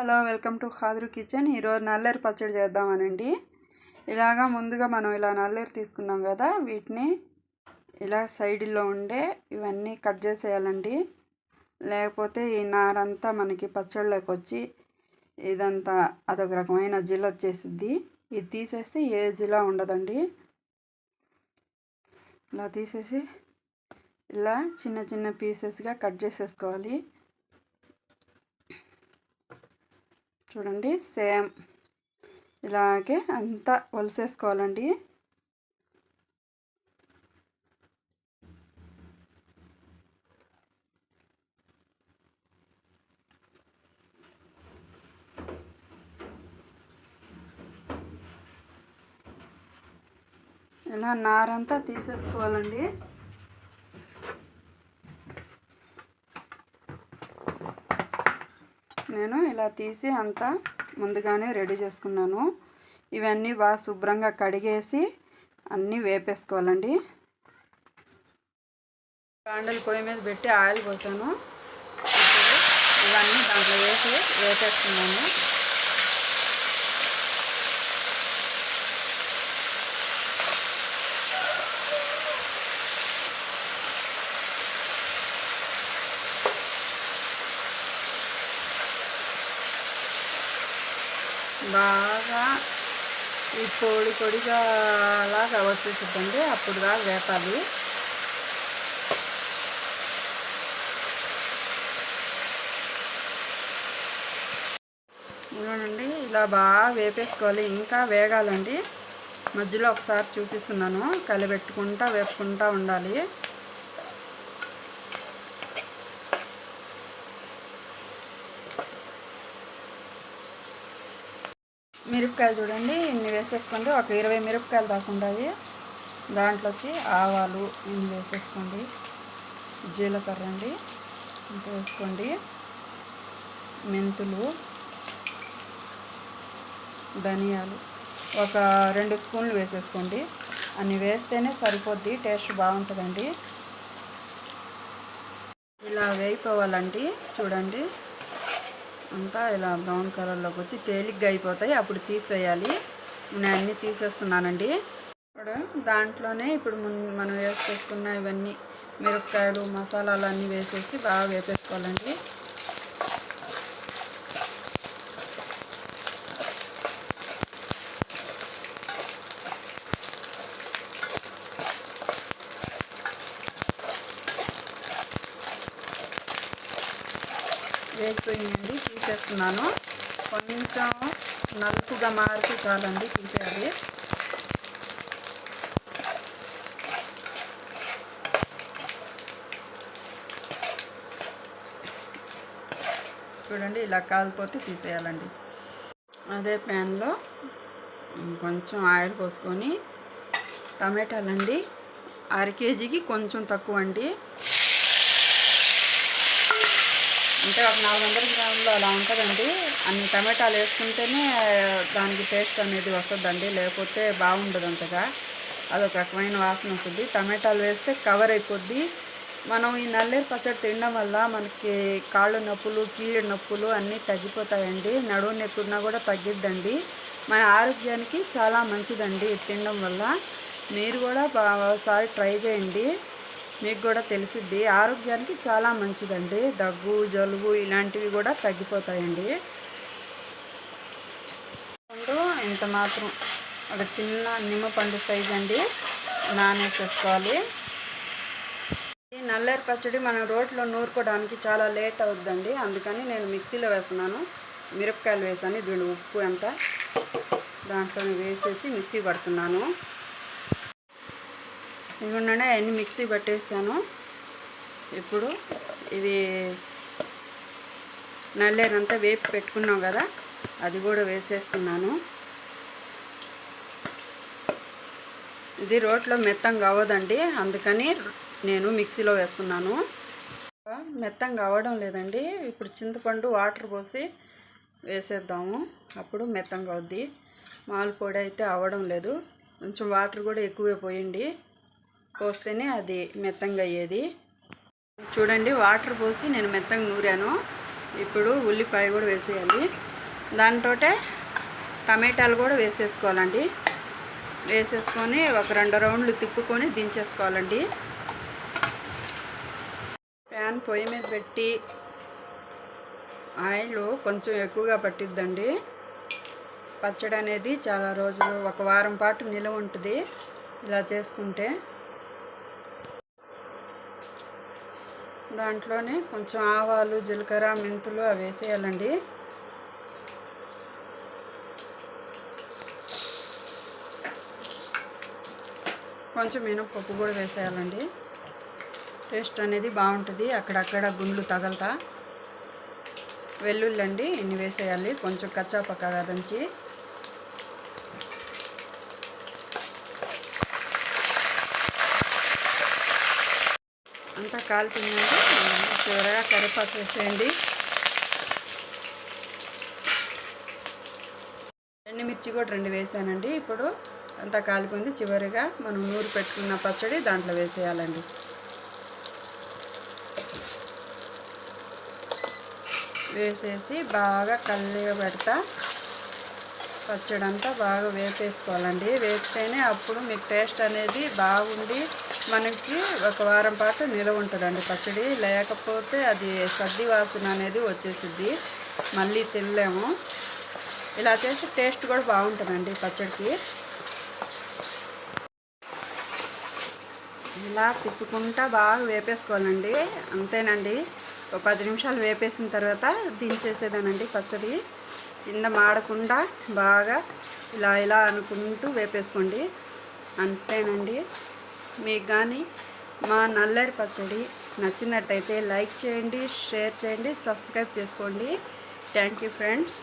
Hello welcome to Khadar kitchen. ఈరోజు నల్లేరు పచ్చడి చేద్దామనండి. ఇలాగా ముందుగా మనం ఇలా నల్లేరు తీసుకున్నాం కదా వీటిని ఇలా సైడ్లో ఉండే ఇవన్నీ కట్ చేసేయాలండి. లేకపోతే ఈ నారంతా మనకి పచ్చళ్ళకి వచ్చి ఇదంతా అదొక రకమైన జిల్ వచ్చేసిద్ది. ఇది తీసేస్తే ఏ జిలా ఉండదండి. ఇలా తీసేసి ఇలా చిన్న చిన్న పీసెస్గా కట్ చేసేసుకోవాలి. చూడండి సేమ్. ఇలాగే అంతా వలసేసుకోవాలండి ఇలా నారంతా తీసేసుకోవాలండి. నేను ఇలా తీసి అంతా ముందుగానే రెడీ చేసుకున్నాను. ఇవన్నీ బాగా శుభ్రంగా కడిగేసి అన్నీ వేపేసుకోవాలండి. కాండలు పొయ్యి మీద పెట్టి ఆయిల్ పోసాను. ఇవన్నీ దాంట్లో వేసి వేపేసుకున్నాను బాగా ఈ పొడి పొడిగా లాగా వచ్చేసిద్దండి అప్పుడు దాకా వేపాలి. ఇవ్వనండి ఇలా బాగా వేపేసుకోవాలి. ఇంకా వేగాలండి. మధ్యలో ఒకసారి చూపిస్తున్నాను. కలిపెట్టుకుంటా వేపుకుంటా ఉండాలి. మిరపకాయలు చూడండి ఇన్ని వేసేసుకోండి. ఒక ఇరవై మిరపకాయలు దాకా దాంట్లో దాంట్లోకి ఆవాలు ఇన్ని వేసేసుకోండి. జీలకర్ర అండి ఇంత వేసుకోండి. మెంతులు ధనియాలు ఒక రెండు స్పూన్లు వేసేసుకోండి. అన్ని వేస్తేనే సరిపోద్ది టేస్ట్ బాగుంటుందండి. ఇలా వేయిపోవాలండి చూడండి. అంతా ఇలా బ్రౌన్ కలర్లోకి వచ్చి తేలిగ్గా అయిపోతాయి. అప్పుడు తీసేయాలి. నేను అన్నీ తీసేస్తున్నానండి. ఇప్పుడు దాంట్లోనే ఇప్పుడు మనం వేసేసుకున్న ఇవన్నీ మిరపకాయలు మసాలాలు అన్నీ వేసేసి బాగా వేపేసుకోవాలండి. వేసిపోయిందండి తీసేస్తున్నాను కొంచెం నలుపుగా మారితే చాలండి తీసేయాలి చూడండి ఇలా కాలిపోతే తీసేయాలండి. అదే ప్యాన్లో కొంచెం ఆయిల్ పోసుకొని టమాటాలండి. అర కేజీకి కొంచెం తక్కువ అండి అంటే ఒక నాలుగు వందల గ్రాములు అలా ఉంటుందండి. అన్ని టమాటాలు వేసుకుంటేనే దానికి టేస్ట్ అనేది వస్తుందండి. లేకపోతే బాగుండదు అంతగా. అదొక రకమైన వాసన వస్తుంది. టమాటాలు వేస్తే కవర్ అయిపోద్ది. మనం ఈ నల్లేరు పచ్చడి తినడం వల్ల మనకి కాళ్ళు నొప్పులు కీళ్ళ నొప్పులు అన్నీ తగ్గిపోతాయండి. నడువు నొప్పి ఉన్నా కూడా తగ్గిద్దండి. మన ఆరోగ్యానికి చాలా మంచిదండి తినడం వల్ల. మీరు కూడా ఒకసారి ట్రై చేయండి. మీకు కూడా తెలిసిద్ది. ఆరోగ్యానికి చాలా మంచిదండి. దగ్గు జలుబు ఇలాంటివి కూడా తగ్గిపోతాయండి. పండు ఇంత మాత్రం ఒక చిన్న నిమ్మపండు సైజ్ అండి. నానేసేసుకోవాలి. ఈ నల్లేరు పచ్చడి మనం రోట్లో నూరుకోవడానికి చాలా లేట్ అవుద్దండి. అందుకని నేను మిక్సీలో వేస్తున్నాను. మిరపకాయలు వేసాను. దీని ఉప్పు ఎంత దాంట్లో వేసేసి మిక్సీ పడుతున్నాను. ఇవ్వండి అవన్నీ మిక్సీ పట్టేసాను. ఇప్పుడు ఇవి నల్లేరంతా వేపి పెట్టుకున్నాం కదా అది కూడా వేసేస్తున్నాను. ఇది రోట్లో మెత్తంగా అవ్వదండి అందుకని నేను మిక్సీలో వేస్తున్నాను మెత్తంగా అవ్వడం లేదండి ఇప్పుడు చింతపండు వాటర్ పోసి వేసేద్దాము అప్పుడు మెత్తంగా అవుద్ది మాల్ పొడి అయితే అవ్వడం లేదు కొంచెం వాటర్ కూడా ఎక్కువే పోయండి పోస్తేనే అది మెత్తంగా అయ్యేది. చూడండి వాటర్ పోసి నేను మెత్తంగా నూరాను. ఇప్పుడు ఉల్లిపాయ కూడా వేసేయాలి. దాంతో టమాటాలు కూడా వేసేసుకోవాలండి. వేసేసుకొని ఒక రెండు రౌండ్లు తిప్పుకొని దించేసుకోవాలండి. ప్యాన్ పొయ్యి మీద పెట్టి ఆయిల్ కొంచెం ఎక్కువగా పట్టిద్దండి. పచ్చడి అనేది చాలా రోజులు ఒక వారం పాటు నిలవ ఉంటుంది ఇలా చేసుకుంటే. దాంట్లోనే కొంచెం ఆవాలు జీలకర్ర మెంతులు అవి వేసేయాలండి. కొంచెం మినపప్పు కూడా వేసేయాలండి. టేస్ట్ అనేది బాగుంటుంది అక్కడక్కడ గుండ్లు తగలతా. వెల్లుల్లి అండి ఇన్ని వేసేయాలి. కొంచెం కచ్చాపక్క దంచి అంతా కాలుతుందండి చివరగా కరివేపాకు వేసేయండి. ఎండుమిర్చి కూడా రెండు వేసానండి. ఇప్పుడు అంతా కాలిపోయింది. చివరిగా మనం నూరు పెట్టుకున్న పచ్చడి దాంట్లో వేసేయాలండి. వేసేసి బాగా కల్లిగా పెడతా. పచ్చడి అంతా బాగా వేపేసుకోవాలండి. వేస్తేనే అప్పుడు మీకు టేస్ట్ అనేది బాగుండి మనకి ఒక వారం పాటు నిలవ ఉంటుందండి పచ్చడి. లేకపోతే అది సర్ది వాసన అనేది వచ్చేసిద్ది. మళ్ళీ తినలేము. ఇలా చేసి టేస్ట్ కూడా బాగుంటుందండి పచ్చడికి. ఇలా తిప్పుకుంటా బాగా వేపేసుకోవాలండి. అంతేనండి. ఒక పది నిమిషాలు వేపేసిన తర్వాత దించేసేదానండి పచ్చడి. కింద మాడకుండా బాగా ఇలా ఇలా అనుకుంటూ వేపేసుకోండి. అంతేనండి. మీకు కానీ మా నల్లరి పచ్చడి నచ్చినట్టయితే లైక్ చేయండి షేర్ చేయండి సబ్స్క్రైబ్ చేసుకోండి. Thank you friends.